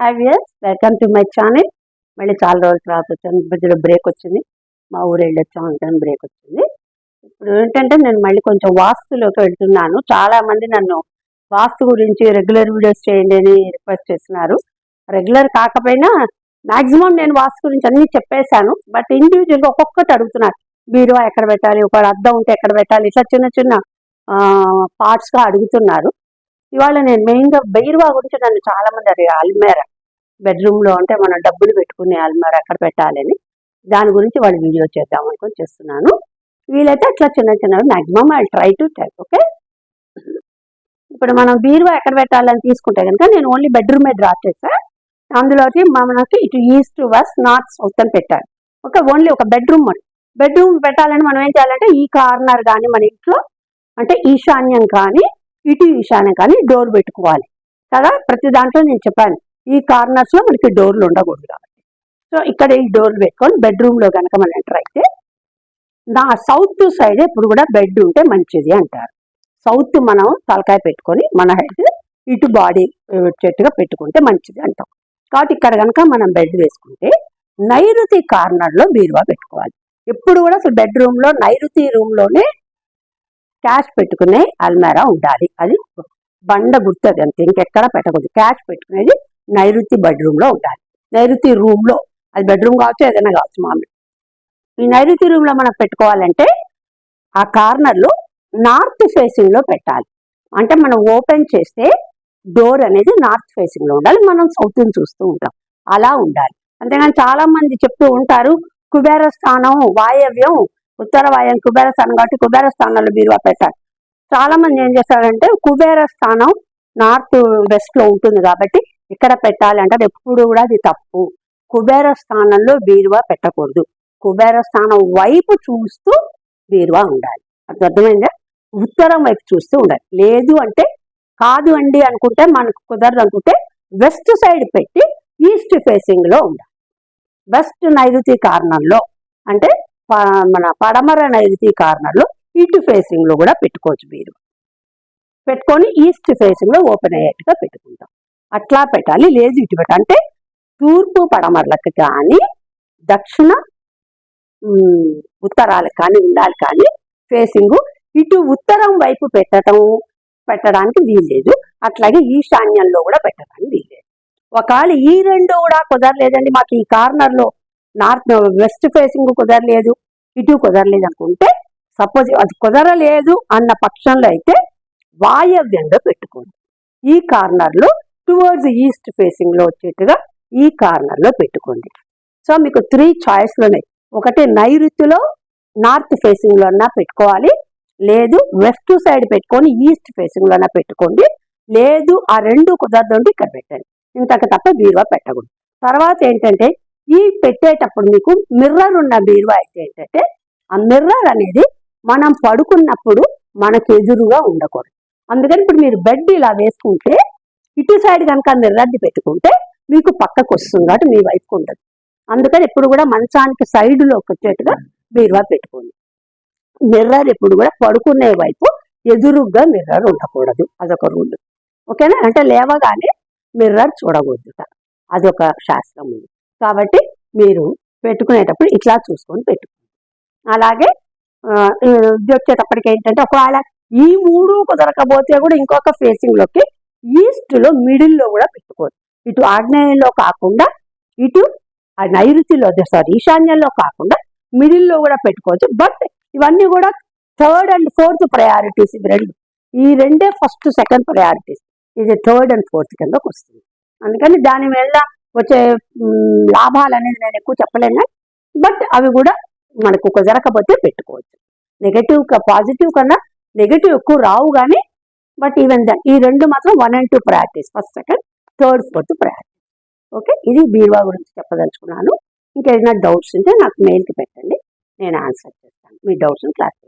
Hi viewers welcome to my channel మళ్ళీ చాలా రోజుల తర్వాత వచ్చాను. మధ్యలో బ్రేక్ వచ్చింది. మా ఊరు వెళ్ళి వచ్చాం బ్రేక్ వచ్చింది. ఇప్పుడు ఏంటంటే నేను మళ్ళీ కొంచెం వాస్తులోకి వెళ్తున్నాను. చాలా మంది నన్ను వాస్తు గురించి రెగ్యులర్ వీడియోస్ చేయండి అని రిక్వెస్ట్ చేస్తున్నారు. రెగ్యులర్ కాకపోయినా మ్యాక్సిమం నేను వాస్తు గురించి అన్నీ చెప్పేశాను. బట్ ఇండివిజువల్గా ఒక్కొక్కటి అడుగుతున్నారు. బీరువా ఎక్కడ పెట్టాలి? ఒక అద్దం ఉంటే ఎక్కడ పెట్టాలి? ఇట్లా చిన్న చిన్న పార్ట్స్గా అడుగుతున్నారు. ఇవాళ నేను మెయిన్గా బెయిర్వా గురించి నన్ను చాలా మంది అది అల్మేరా బెడ్రూమ్లో అంటే మనం డబ్బులు పెట్టుకునే అల్మేరా ఎక్కడ పెట్టాలని దాని గురించి వాళ్ళు వీడియో చేద్దాం అనుకొని చేస్తున్నాను. వీలైతే అట్లా చిన్న చిన్నవి maximum I try to type okay ఇప్పుడు మనం బీరువా ఎక్కడ పెట్టాలని తీసుకుంటే కనుక నేను ఓన్లీ బెడ్రూమే డ్రా చేసా అందులోకి మనకి ఇటు ఈస్ట్ వెస్ట్ నార్త్ సౌత్ అని పెట్టాను ఓకే ఓన్లీ ఒక బెడ్రూమ్ బెడ్రూమ్ పెట్టాలని మనం ఏం చేయాలంటే ఈ కార్నర్ కానీ మన ఇంట్లో అంటే ఈశాన్యం కానీ ఇటు ఈశాన్యం కానీ డోర్ పెట్టుకోవాలి. కదా? ప్రతి దాంట్లో నేను చెప్పాను. ఈ కార్నర్స్లో మనకి డోర్లు ఉండకూడదు కాబట్టి. సో ఇక్కడ ఈ డోర్లు పెట్టుకొని బెడ్రూమ్లో కనుక మనం ఎంటర్ అయితే నా సౌత్ సైడ్ ఎప్పుడు కూడా బెడ్ ఉంటే మంచిది అంటారు. సౌత్ మనం తలకాయ పెట్టుకొని మన హెడ్ ఇటు బాడీ చెట్టుగా పెట్టుకుంటే మంచిది అంటాం. కాబట్టి ఇక్కడ కనుక మనం బెడ్ వేసుకుంటే నైరుతి కార్నర్లో బీరువా పెట్టుకోవాలి. ఎప్పుడు కూడా అసలు బెడ్రూమ్లో నైరుతి రూమ్లోనే క్యాష్ పెట్టుకునే అల్మారా ఉండాలి. అది బండ గుర్తుంది అంతే ఇంకెక్కడ పెట్టకూడదు. క్యాష్ పెట్టుకునేది నైరుతి బెడ్రూమ్లో ఉండాలి. నైరుతి రూమ్లో అది బెడ్రూమ్ కావచ్చు ఏదైనా కావచ్చు మామూలు. ఈ నైరుతి రూమ్లో మనం పెట్టుకోవాలంటే ఆ కార్నర్లు నార్త్ ఫేసింగ్లో పెట్టాలి. అంటే మనం ఓపెన్ చేస్తే డోర్ అనేది నార్త్ ఫేసింగ్లో ఉండాలి. మనం సౌత్ చూస్తూ ఉంటాం. అలా ఉండాలి. అంతేగాని చాలా మంది చెప్తూ ఉంటారు కుబేర స్థానం వాయవ్యం ఉత్తర వాయం కుబేర స్థానం కాబట్టి కుబేర స్థానంలో బీరువా పెట్టాలి చాలా మంది ఏం చేస్తారంటే కుబేర స్థానం నార్త్ వెస్ట్లో ఉంటుంది కాబట్టి ఇక్కడ పెట్టాలి అంటే ఎప్పుడు కూడా అది తప్పు. కుబేర స్థానంలో బీరువా పెట్టకూడదు. కుబేర స్థానం వైపు చూస్తూ బీరువా ఉండాలి. అది అర్థమైందా? ఉత్తరం వైపు చూస్తూ ఉండాలి. లేదు అంటే కాదు అండి అనుకుంటే మనకు కుదరదు అనుకుంటే వెస్ట్ సైడ్ పెట్టి ఈస్ట్ ఫేసింగ్లో ఉండాలి. వెస్ట్ నైరుతి కారణంలో అంటే మన పడమర నైరుతి కార్నర్లో ఇటు ఫేసింగ్లో కూడా పెట్టుకోవచ్చు మీరు. పెట్టుకొని ఈస్ట్ ఫేసింగ్లో ఓపెన్ అయ్యేట్టుగా పెట్టుకుంటాం. అట్లా పెట్టాలి లేదు ఇటు పెట్ట అంటే తూర్పు పడమరలకు కానీ దక్షిణ ఉత్తరాలకు కానీ ఉండాలి కానీ ఫేసింగ్ ఇటు ఉత్తరం వైపు పెట్టడం పెట్టడానికి వీల్లేదు. అట్లాగే ఈశాన్యంలో కూడా పెట్టడానికి వీల్లేదు. ఒకవేళ ఈ రెండు కూడా కుదరలేదండి మాకు ఈ కార్నర్లో నార్త్ వెస్ట్ ఫేసింగ్ కుదరలేదు ఇటు కుదరలేదు అనుకుంటే సపోజ్ అది కుదరలేదు అన్న పక్షంలో అయితే వాయవ్యంగా పెట్టుకోండి. ఈ కార్నర్లో టువర్డ్స్ ఈస్ట్ ఫేసింగ్లో వచ్చేట్టుగా ఈ కార్నర్లో పెట్టుకోండి. సో మీకు త్రీ చాయిస్లు ఉన్నాయి. ఒకటి నైరుతిలో నార్త్ ఫేసింగ్లో అన్నా పెట్టుకోవాలి లేదు వెస్ట్ సైడ్ పెట్టుకొని ఈస్ట్ ఫేసింగ్లో లోనా పెట్టుకోండి లేదు ఆ రెండు కుదరదండి ఇక్కడ పెట్టండి. ఇంతకు తప్ప బీరువా పెట్టకూడదు. తర్వాత ఏంటంటే ఈ పెట్టేటప్పుడు మీకు మిర్రర్ ఉన్న బీరువా అయితే ఏంటంటే ఆ మిర్రర్ అనేది మనం పడుకున్నప్పుడు మనకు ఎదురుగా ఉండకూడదు. అందుకని ఇప్పుడు మీరు బెడ్ ఇలా వేసుకుంటే ఇటు సైడ్ కనుక మిర్రర్ని పెట్టుకుంటే మీకు పక్కకు వస్తుంది కాబట్టి మీ వైపుకు ఉండదు. అందుకని ఎప్పుడు కూడా మంచానికి సైడ్లోకి వచ్చేట్టుగా బీరువా పెట్టుకోండి. మిర్రర్ ఎప్పుడు కూడా పడుకునే వైపు ఎదురుగా మిర్రర్ ఉండకూడదు. అదొక రూల్ ఓకేనా? అంటే లేవగానే మిర్రర్ చూడకూడదు. అదొక శాస్త్రం. ఉంది కాబట్టి మీరు పెట్టుకునేటప్పుడు ఇట్లా చూసుకొని పెట్టుకోండి. అలాగే ఇది వచ్చేటప్పటికి ఏంటంటే ఒకవేళ ఈ మూడు కుదరకపోతే కూడా ఇంకొక ఫేసింగ్లోకి ఈస్ట్లో మిడిల్లో కూడా పెట్టుకోవచ్చు ఇటు ఆగ్నేయంలో కాకుండా ఇటు నైరుతిలో సారీ ఈశాన్యంలో కాకుండా మిడిల్లో కూడా పెట్టుకోవచ్చు. బట్ ఇవన్నీ కూడా థర్డ్ అండ్ ఫోర్త్ ప్రయారిటీస్ ఇవి రెండు. ఈ రెండే ఫస్ట్ సెకండ్ ప్రయారిటీస్ ఇది థర్డ్ అండ్ ఫోర్త్ కిందకు వస్తుంది. అందుకని దాని వల్ల వచ్చే లాభాలు అనేది నేను ఎక్కువ చెప్పలేను. బట్ అవి కూడా మనకు కుదరకపోతే పెట్టుకోవచ్చు. నెగటివ్ పాజిటివ్ కన్నా నెగటివ్ ఎక్కువ రావు కానీ బట్ ఈవెన్ దన్ ఈ రెండు మాత్రం one and two priorities first second third fourth priority okay ఇది బీరువా గురించి చెప్పదలుచుకున్నాను. ఇంకేదైనా డౌట్స్ ఉంటే నాకు మెయిల్కి పెట్టండి. నేను ఆన్సర్ చేస్తాను. మీ డౌట్స్ని క్లారిఫై